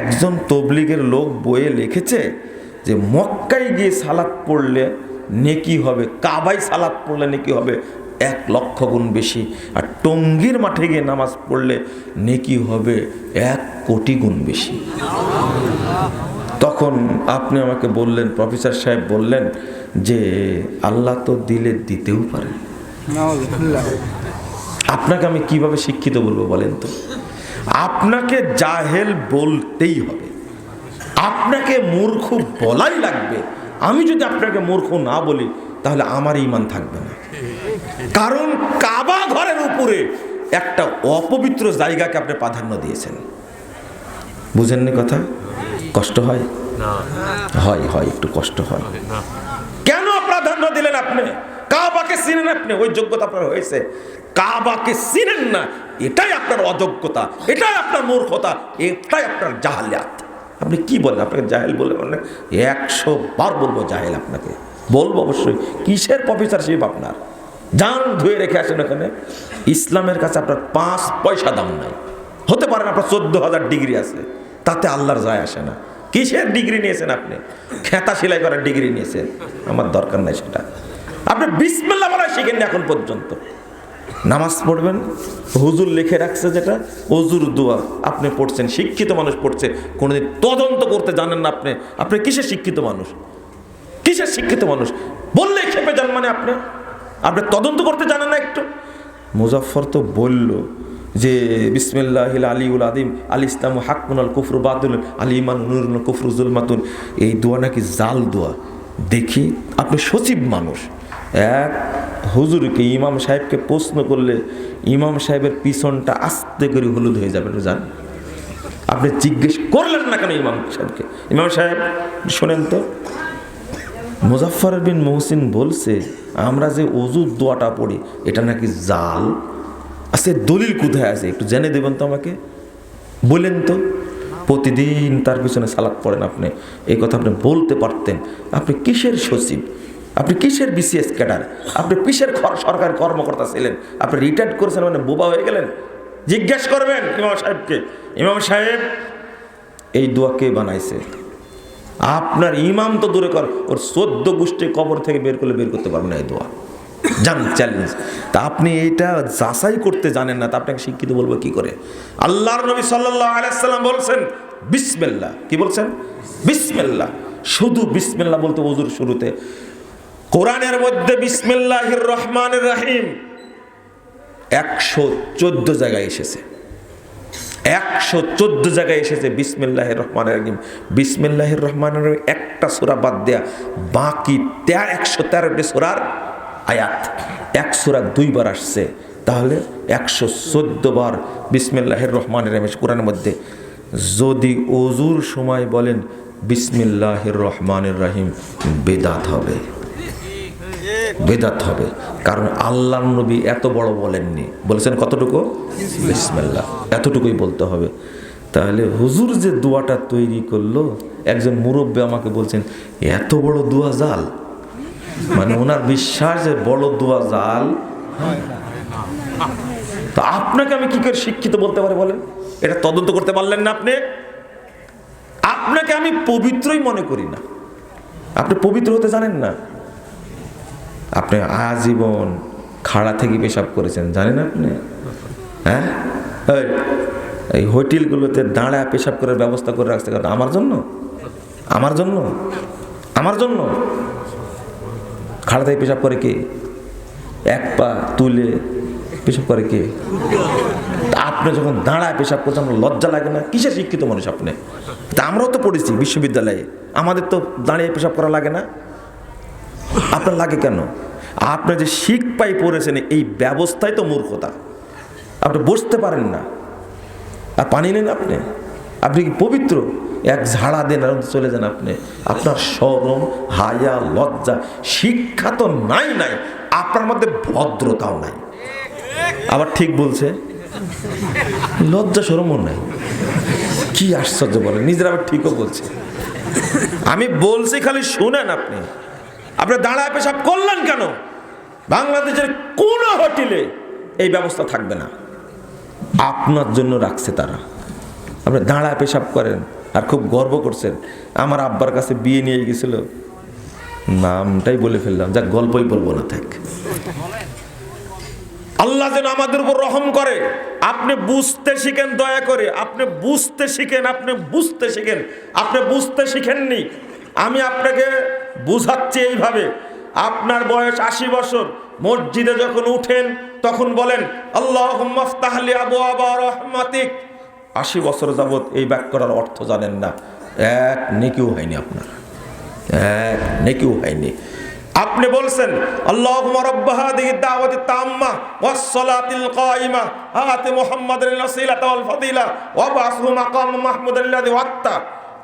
একজন তবলিগের লোক বইয়ে লিখেছে যে মক্কায় গিয়ে সালাত পড়লে নেকি হবে কাবাই সালাত পড়লে নেকি হবে এক লক্ষ গুণ বেশি। আর টঙ্গীর মাঠে গিয়ে নামাজ পড়লে নেকি হবে এক কোটি গুণ বেশি। তখন আপনি আমাকে বললেন প্রফেসর সাহেব বললেন যে আল্লাহ তো দিলে দিতেও পারে। আপনাকে আমি কীভাবে শিক্ষিত বলব বলেন তো? আপনাকে জাহেল বলতেই হবে। আপনাকে মূর্খ বলাই লাগবে। আমি যদি আপনাকে মূর্খ না বলি তাহলে আমার ইমান থাকবে না। কারণ কাবা ঘরের উপরে একটা অপবিত্র জায়গাকে আপনি প্রাধান্য দিয়েছেন। বুঝেননি কথা? কষ্ট হয়? হয় হয় একটু কষ্ট হয়। কেন প্রাধান্য দিলেন আপনি? কাবাকে চিনেন আপনি? ওই যোগ্যতা আপনার হয়েছে। কাবাকে চিনেন না, এটাই আপনার অযোগ্যতা, এটাই আপনার মূর্খতা, এটাই আপনার জাহালিয়াত। আপনি কি বলেন? আপনাকে জাহেল বলে বলেন একশো বার বলব জাহেল আপনাকে। বলব অবশ্যই। কিসের প্রফেসরশিপ আপনার? যান ধুয়ে রেখে আসেন ওখানে। ইসলামের কাছে আপনার পাঁচ পয়সা দাম নাই। হতে পারেন আপনার চোদ্দ হাজার ডিগ্রি আছে। তাতে আল্লাহর যায় আসে না। কিসের ডিগ্রি নিয়েছেন আপনি? খেতা সেলাই করার ডিগ্রি নিয়েছেন। আমার দরকার নাই সেটা। আপনি বিসমিল্লা বলা শিখেননি এখন পর্যন্ত। নামাজ পড়বেন, হুজুর লিখে রাখছে যেটা, অজুর দোয়া আপনি পড়ছেন, শিক্ষিত মানুষ পড়ছে, কোনোদিন তদন্ত করতে জানেন না আপনি। আপনি কিসের শিক্ষিত মানুষ? কিসের শিক্ষিত মানুষ? বললেই খেপে যান মানে আপনি। আপনি তদন্ত করতে জানেন না একটু। মুজাফর তো বলল যে বিসমিল্লাহ আলিউল আদিম আল ইসলাম হাকমুন আল কুফর বাদুল আলী ইমান নুরুল কুফর জুলমাতুন এই দোয়া নাকি জাল দোয়া। দেখি, আপনি সচিব মানুষ। এক, হুজুরকে ইমাম সাহেবকে প্রশ্ন করলে ইমাম সাহেবের পিছনটা আস্তে করে হলুদ হয়ে যাবে জান। আপনি জিজ্ঞেস করলেন না কেন ইমাম সাহেবকে? ইমাম সাহেব, শোনেন তো মুজাফর বিন মহসিন বলছে, আমরা যে অজুর দোয়াটা পড়ি, এটা নাকি জাল? আছে দলিল কোথায় আছে? একটু জেনে দেবেন তো আমাকে। বলেন তো, প্রতিদিন তার পিছনে সালাদ পড়েন আপনি। এই কথা আপনি বলতে পারতেন। আপনি কিসের সচিব? আপনি কিসের বিসিএস ক্যাডার? আপনি কিসের সরকারি কর্মকর্তা ছিলেন? আপনি রিটায়ার্ড করেছেন মানে বোবা হয়ে গেলেন? জিজ্ঞেস করবেন ইমাম সাহেবকে। ইমাম সাহেব, এই দোয়া কে বানাইছে? আপনার ইমাম তো দূরে কর, ওর চোদ্দ গোষ্ঠী কবর থেকে বের করলে বের করতে পারবে না এই দোয়া। জান চ্যালেঞ্জ তা আপনি এইটা যাচাই করতে জানেন না, তা আপনাকে শিক্ষিত বলব কি করে? আল্লাহর নবী সাল্লাহ আলাইসাল্লাম বলছেন বিসমিল্লা কি বলছেন? বিসমিল্লা শুধু বিসমিল্লা বলতে ওজুর শুরুতে। কোরআনের মধ্যে বিসমিল্লাহির রহমানের রাহিম একশো চোদ্দ জায়গায় এসেছে। একশো চোদ্দ জায়গায় এসেছে বিসমিল্লাহির রহমানের রাহিম। বিসমিল্লাহির রহমানের রহিম একটা সুরা বাদ দেয়া, বাকি একশো তেরোটি সুরার আয়াত। এক সুরা দুইবার আসছে, তাহলে একশো চোদ্দ বার বিসমিল্লাহির রহমানের রহিম কোরআনের মধ্যে। যদি অজুর সময় বলেন, বিসমিল্লাহির রহমানের রাহিম, বেদাত হবে। বেদাত হবে। কারণ আল্লাহ নবী এত বড় বলেননি। বলেছেন কতটুকু? বিসমিল্লাহ। এতটুকুই বলতে হবে। তাহলে হুজুর যে দোয়াটা তৈরি করল, একজন মুরব্বী আমাকে বলছেন, এত বড় দোয়া জাল? মানে ওনার বিশ্বাস যে বড় দোয়া জাল। তা আপনাকে আমি কি করে শিক্ষিত বলতে পারি বলেন? এটা তদন্ত করতে পারলেন না আপনি? আপনাকে আমি পবিত্রই মনে করি না। আপনি পবিত্র হতে জানেন না। আপনি আজীবন খাড়া থেকে পেশাব করেছেন জানেন আপনি? হ্যাঁ? এই, হোটেলগুলোতে দাঁড়া পেশাব করার ব্যবস্থা করে রাখতে কারণ আমার জন্য? আমার জন্য? আমার জন্য? খাড়া থেকে পেশাব করে কে? এক পা তুলে পেশাব করে কে? আপনি যখন দাঁড়ায় পেশাব করছেন আপনার লজ্জা লাগে না? কিসের শিক্ষিত মানুষ আপনি? তা আমরাও তো পড়েছি বিশ্ববিদ্যালয়ে। আমাদের তো দাঁড়িয়ে পেশাব করা লাগে না। আপনার লাগে কেন? আপনি যে শিখ পাই পড়েছেন, এই ব্যবস্থাই তো মূর্খতা। আপনি বসতে পারেন না। আর পানি নেন আপনি। আপনি কি পবিত্র? এক ঝাড়া দেন আর চলে যান আপনি। আপনার সরম, হায়া, লজ্জা, শিক্ষা তো নাই নাই। আপনার মধ্যে ভদ্রতাও নাই। আবার ঠিক বলছে, লজ্জা, সরমও নাই। কি আশ্চর্য বলে নিজের আবার ঠিকও বলছে। আমি বলছি খালি শুনেন আপনি। আপনি দাঁড়ায় পেশাব করলেন কেন? বাংলাদেশের কোন হোটেলে এই ব্যবস্থা থাকবে না। আপনার জন্য রাখছে তারা। আপনি দাঁড়া পেশাব করেন আর খুব গর্ব করছেন। আমার আব্বার কাছে বিয়ে নিয়ে গেছিল। নামটাই বলে ফেললাম। যা গল্পই বলব না, থাক। আল্লাহ যেন আমাদের উপর রহম করে। আপনি বুঝতে শিখেন, দয়া করে। আপনি বুঝতে শিখেন, আপনি বুঝতে শিখেন। আপনি বুঝতে শিখেননি। আমি আপনাকে বুঝাচ্ছি এইভাবে। আপনার বয়স আশি বছর। মসজিদে যখন উঠেন, তখন বলেন আল্লাহ রহমাতিক। আশি বছর যাবৎ এই বাক্যটার অর্থ জানেন না। এক নেকিও হয়নি আপনার। এক নেকিও হয়নি। আপনি বলছেন হাদিহি দাওয়াতি তাম্মা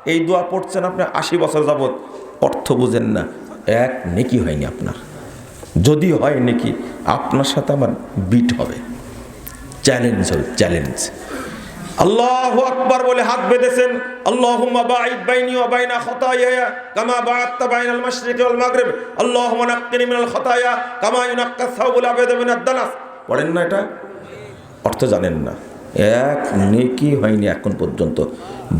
এই দোয়া পড়ছেন আপনি আশি বছর যাবত অর্থ বুঝেন না। এক নেকি হয়নি আপনার। যদি হয় নেকি, আপনার সাথে আমার বিট হবে। চ্যালেঞ্জ হবে চ্যালেঞ্জ আল্লাহ আকবার বলে হাত বেঁধেছেন, আল্লাহুম্মা বাঈদ বাইনি ওয়া বাইনা খাতায়ায়া কামা বাআদতা বাইনাল মাশরিকি ওয়াল মাগরিব। আল্লাহুম্মা নাক্কিনি মিনাল খাতায়া কামা ইউনাক্কা সাওবুল আবিয়াদু মিনাদ দানাস। পড়েন না এটা? অর্থ জানেন না। এক নেকি হয়নি এখন পর্যন্ত।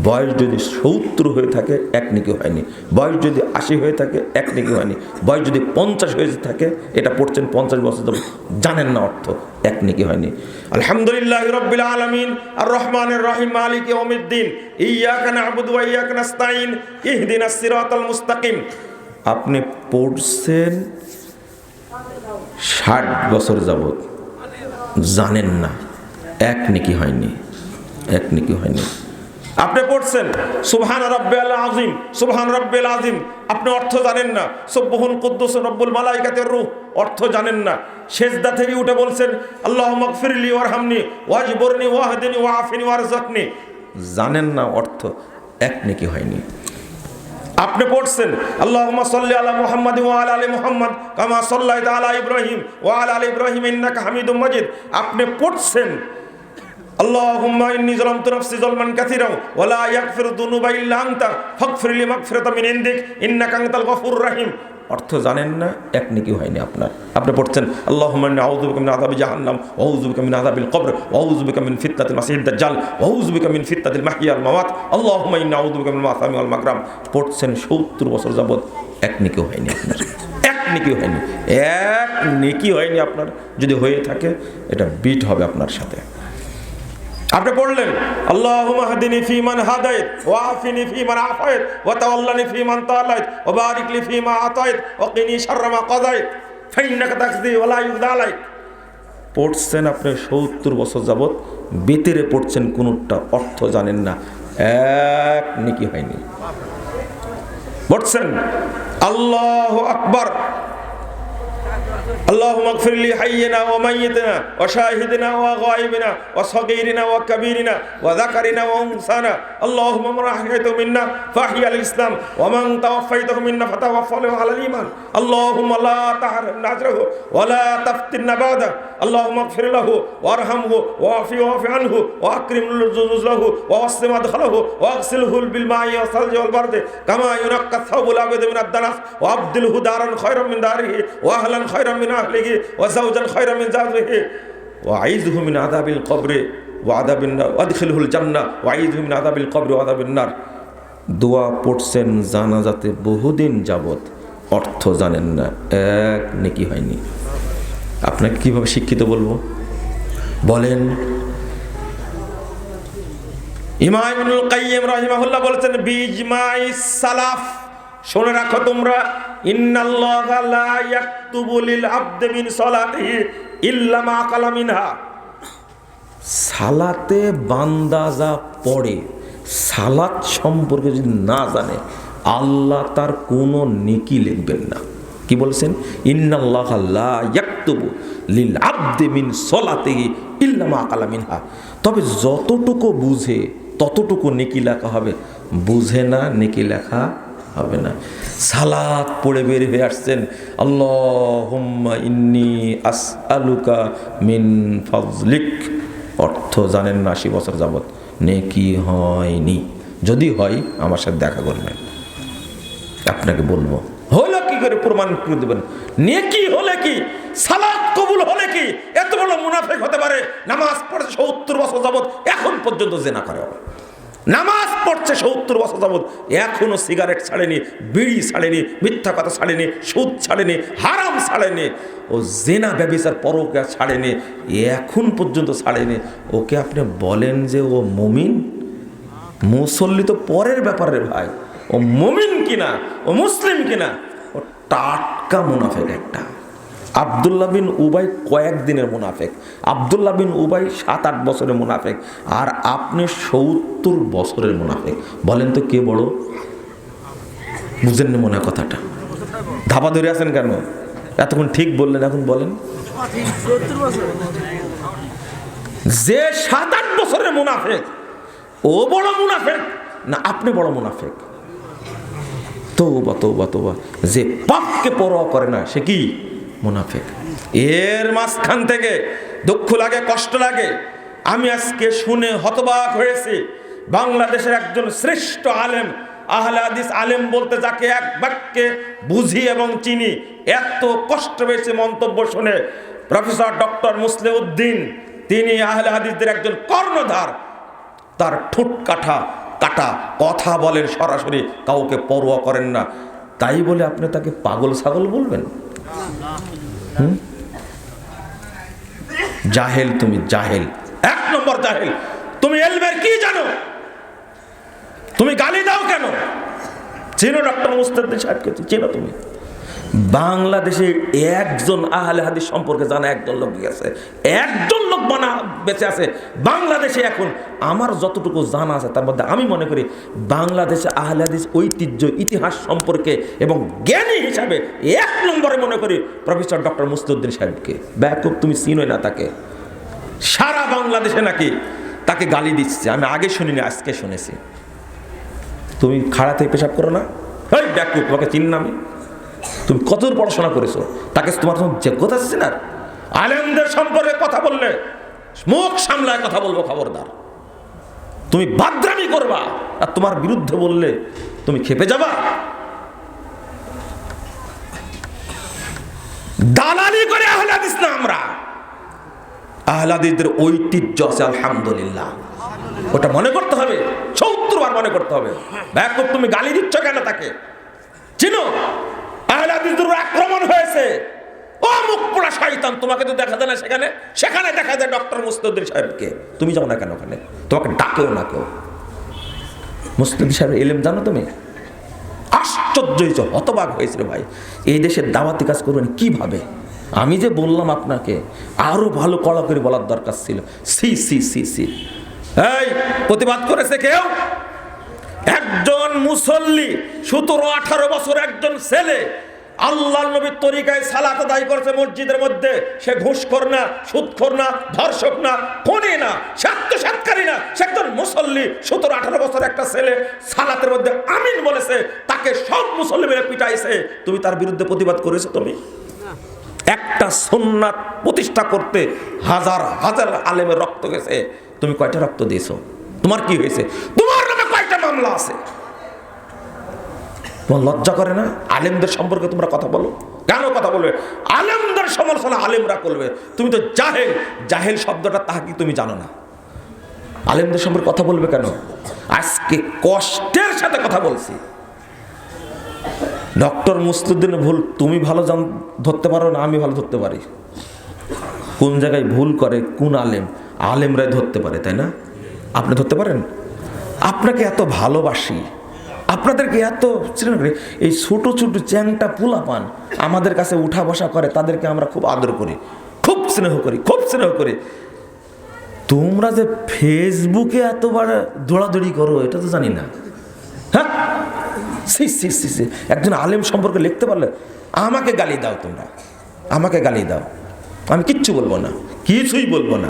বয়স যদি সত্তর হয়ে থাকে, এক নেকি হয়নি। বয়স যদি আশি হয়ে থাকে, এক নেকি হয়নি। বয়স যদি পঞ্চাশ হয়ে থাকে, এটা পড়ছেন পঞ্চাশ বছর ধরে, জানেন না অর্থ, এক নেকি হয়নি। আলহামদুলিল্লাহ রব্বিল আলমিন আর রহমানের রহিম, মালিক ওমিদ্দিন ইয়াকা নাবুদু ওয়া ইয়াকা নাস্তাইন ইহদিনাস সিরাতাল মুস্তাকিম। আপনি পড়ছেন ষাট বছর যাবত জানেন না। এক নেকি হয়নি, এক নেকি হয়নি। আপনি পড়ছেন, সুবহান রব্বিল আজিম সুবহান রব্বিল আজিম আপনি অর্থ জানেন না। সুবহুন কুদ্দুস রব্বুল মালাইকাতের রূহ, অর্থ জানেন না। সেজদা থেকে উঠে বলছেন আল্লাহ মগফিরলি ওয়ারহামনি ওয়াজবরনি, ওয়াহদিনি, ওয়াআফিনি, ওয়ারযাকনি। জানেন না অর্থ, এক নেকি হয়নি। আপনি পড়ছেন, আল্লাহুম্মা সাল্লি আলা মুহাম্মাদ ওয়া আলা আলি মুহাম্মাদ, কামা সাল্লাইতা আলা ইব্রাহিম, ওয়া আলা আলি ইব্রাহিম ইন্নাকা হামিদুম মাজিদ। আপনি পড়ছেন ইন্নী যালামতু নাফসি যালমান কাসীরা ওয়া লা ইয়াগফিরু যুনুবা ইল্লা আনতা। ফাগফির লি মাগফিরাতাম মিন ইনদিক। ইন্নাকা আনতাল গফুরুর রহিম। অর্থ জানেন না, এক নেকি হয়নি আপনার। আপনি পড়ছেন, আল্লাহুম্মা ইন্নী আউযু বিকা মিন আযাবি জাহান্নাম, ওয়া আউযু বিকা মিন আযাবিল কবর, ওয়া আউযু বিকা মিন ফিতনাতিল মাসিহিদ দাজ্জাল, ওয়া আউযু বিকা মিন ফিতনাতিল মাহইয়া ওয়াল মামাত। আল্লাহুম্মা ইন্নী আউযু মাসামি ওয়াল মাকরাম পড়ছেন 70 বছর যাবত এক নেকি হয়নি আপনার। এক নেকি হয়নি এক নেকি হয়নি আপনার। যদি হয়ে থাকে, এটা বিট হবে আপনার সাথে। আপনি পড়লেন, আল্লাহুম্মা হাদিনি ফীমান হাদাইত, ওয়া আফিনি ফীমান আফাইত, ওয়া তাওয়াল্লানি ফীমান তাওয়াল্লাইত ওয়া বারিক লি ফীমা আতাইত, ওয়া কিনি শাররা মা কাদাইত, ফাইন্নাকা তাকদি ওয়া লা ইউদা আলাইক। পড়ছেন আপনি সত্তর বছর যাবত বেতেরে পড়ছেন কোনটা অর্থ জানেন না, এক নেকি হয়নি। পড়ছেন, আল্লাহ আকবার اللهم اغفر لي حينا وميتنا وشاهدنا وغائبنا وصغيرنا وكبيرنا وذكرنا وأنثانا. اللهم من احييته منا فاحيا الإسلام ومن توفيته منا فتوفه على الإيمان. اللهم لا تحرمنا اجره ولا تفتنا بعده اللهم اغفر له وارحمه واعف واعف عنه وأكرم نزله ووسع مدخله واغسله بالماء والثلج والبرد كما ينقى الثوب الأبيض من الدنس وأبدله دارا خيرا من داره وأهلا خيرا মিন আহলিহি ওয়া খায়রা মিন ওয়া আইযুহু মিন আযাবিল ওয়া আযাবিন নার জান্নাহ, ওয়া আইযুহু মিন আযাবিল ওয়া আযাবিন নার। দোয়া পড়ছেন জানাজাতে বহুদিন যাবত অর্থ জানেন না, এক নেকি হয়নি। আপনাকে কীভাবে শিক্ষিত বলব? বলেন ইমামুল কাইয়্যিম রাহিমাহুল্লাহ বলেছেন, বিজমাই সালাফ শুনে রাখো তোমরা সালাতে বান্দা যা পড়ে, সালাত সম্পর্কে যদি না জানে, আল্লাহ তার কোনো নেকি লিখবেন না। কি বলছেন? ইন্নাল্লাহ ইয়াকতুবু লিল আবদি মিন সলাতিহি ইল্লা মা তবে যতটুকু বুঝে, ততটুকু নেকি লেখা হবে। বুঝে না, নেকি লেখা হবে না। সালাত পড়ে বের হয়ে আসছেন, আল্লাহুম্মা ইন্নি আসআলুকা মিন ফাজলিক। অর্থ জানেন না, আশি বছর যাবত নেকি হয়নি। যদি হয়, আমার সাথে দেখা করবেন। আপনাকে বলব হলো কি করে প্রমাণ করে দেবেন? নেকি হলে কি? সালাত কবুল হলে কি? এত বড় মুনাফেক হতে পারে? নামাজ পড়ে সত্তর বছর যাবত এখন পর্যন্ত জেনা করে। নামাজ পড়ছে সত্তর বছর যাবৎ, এখনও সিগারেট ছাড়েনি, বিড়ি ছাড়েনি, মিথ্যা কথা ছাড়েনি, সুদ ছাড়েনি, হারাম ছাড়েনি, ও জেনা ব্যবসার পরকে ছাড়েনি, এখন পর্যন্ত ছাড়েনি। ওকে আপনি বলেন যে ও মমিন? মুসল্লি তো পরের ব্যাপারে ভাই। ও মমিন কিনা? ও মুসলিম কিনা? ও টাটকা মুনাফেক একটা। আবদুল্লাহ বিন উবাই কয়েকদিনের মুনাফেক। আবদুল্লাহ বিন উবাই সাত আট বছরের মুনাফেক। আর আপনি সত্তর বছরের মুনাফেক। বলেন তো কে বড়? বুঝেন না মনে কথাটা। ধাপা ধরে আছেন কেন? এতক্ষণ ঠিক বললেন, এখন বলেন। যে সাত আট বছরের মুনাফেক, ও বড় মুনাফেক না আপনি বড় মুনাফেক? তৌবা তৌবা তৌবা যে পাপকে পরোয়া করে না, সে কি? মুনাফেক। এর মাঝখান থেকে দুঃখ লাগে, কষ্ট লাগে। আমি আজকে শুনে হতবাক হয়েছি, বাংলাদেশের একজন শ্রেষ্ঠ আলেম, আহলে হাদিস আলেম বলতে যাকে এক বাক্যে বুঝি এবং চিনি, এত কষ্ট পেয়েছে মন্তব্য শুনে। প্রফেসর ডক্টর মুসলিউদ্দিন, তিনি আহলে হাদিসদের একজন কর্ণধার। তার ঠোঁট কাটা কাটা কথা বলেন সরাসরি, কাউকে পরোয়া করেন না। তাই বলে আপনি তাকে পাগল ছাগল বলবেন? জাহেল তুমি, জাহেল। এক নম্বর জাহেল। তুমি এলমের কি জানো? তুমি গালি দাও কেন? চেনো ডক্টর মুস্তাদ্দিন সাহেবকে, চেনো তুমি? বাংলাদেশে একজন আহলে হাদিস সম্পর্কে জানা একজন লোক গেছে একজন লোক বানা বেঁচে আছে। বাংলাদেশে এখন আমার যতটুকু জানা আছে, তার মধ্যে আমি মনে করি বাংলাদেশে আহলে হাদিস ঐতিহ্য, ইতিহাস সম্পর্কে এবং জ্ঞানী হিসাবে এক নম্বরে মনে করি প্রফেসর ডক্টর মুস্তুদ্দিন সাহেবকে ব্যাকুব, তুমি চিনোই না তাকে। সারা বাংলাদেশে নাকি তাকে গালি দিচ্ছে। আমি আগে শুনিনি, আজকে শুনেছি। তুমি খাড়া থেকে পেশাব করো না? ওই ব্যাকুব, তোমাকে চিনি না আমি? তুমি কতদূর পড়াশোনা করেছ? তাকে তোমার যোগ্যতা আছে না, আলেমদের সম্পর্কে কথা বললে মুখ সামলায় কথা বলব খবরদার। তুমি বাদরামি করবা আর তোমার বিরুদ্ধে বললে তুমি খেপে যাবা। দালালি করে আহলাদিস না আমরা। আহলাদিসদের ঐতিহ্য আছে, আলহামদুলিল্লাহ। ওটা মনে করতে হবে সত্তর বার মনে করতে হবে। ব্যাকুব তুমি গালি দিচ্ছ কেন তাকে? চিনো? আহলাদিসদের আক্রমণ হয়েছে। ও মুখ পোড়া শয়তান, তোমাকে তো দেখা যায় না সেখানে? সেখানে দেখা যায় ডক্টর মুস্তুদ্দিন সাহেবকে। তুমি যাও না কেন ওখানে? তোমাকে ডাকেও না কেউ। মুস্তুদ্দিন সাহেব এলেম জানো তুমি? আশ্চর্য হয়েছে, হতবাক হয়েছিল ভাই। এই দেশের দাওয়াতি কাজ করবেন কীভাবে? আমি যে বললাম আপনাকে, আরও ভালো কড়া করে বলার দরকার ছিল। সি সি সি সি। এই, প্রতিবাদ করেছে কেউ? একজন মুসল্লি, সতেরো, আঠারো বছর একজন ছেলে আল্লাহ নবীর তরিকায় সালাত আদায় করেছে মসজিদের মধ্যে। সে ঘুষখোর না, সুদখোর না, ধর্ষক না, খনি না সাত্মসাতকারী না। সে একজন মুসল্লি, সতেরো, আঠারো বছর একটা ছেলে, সালাতের মধ্যে আমিন বলেছে, তাকে সব মুসল্লি মেরে পিটাইছে। তুমি তার বিরুদ্ধে প্রতিবাদ করেছ তুমি? একটা সুন্নাত প্রতিষ্ঠা করতে হাজার হাজার আলেমের রক্ত গেছে। তুমি কয়টা রক্ত দিয়েছ? তোমার কি হয়েছে? কয়টা মামলা আছে। তোমার লজ্জা করে না? আলেমদের সম্পর্কে তোমরা কথা বলো। কেন কথা বলবে? আলেমদের সমালোচনা আলেমরা করবে। তুমি তো জাহেল। জাহেল শব্দটা তাহা কি তুমি জানো না। আলেমদের সম্পর্কে কথা বলবে কেন? আজকে কষ্টের সাথে কথা বলছি। ডক্টর মুস্তুদ্দিন ভুল তুমি ভালো জান ধরতে পারো না, আমি ভালো ধরতে পারি। কোন জায়গায় ভুল করে? কোন আলেম? আলেমরাই ধরতে পারে, তাই না? আপনি ধরতে পারেন? আপনাকে এত ভালোবাসি। আপনাদেরকে এত এই ছোট ছোট চ্যাংটা পোলা পান আমাদের কাছে উঠা বসা করে, তাদেরকে আমরা খুব আদর করি। খুব স্নেহ করি, খুব স্নেহ করি। তোমরা যে ফেসবুকে এতবার দৌড়াদৌড়ি করো, এটা তো জানি না। হ্যাঁ? সি সি। একজন আলেম সম্পর্কে লিখতে পারলে, আমাকে গালি দাও তোমরা। আমাকে গালি দাও। আমি কিচ্ছু বলব না। কিছুই বলব না।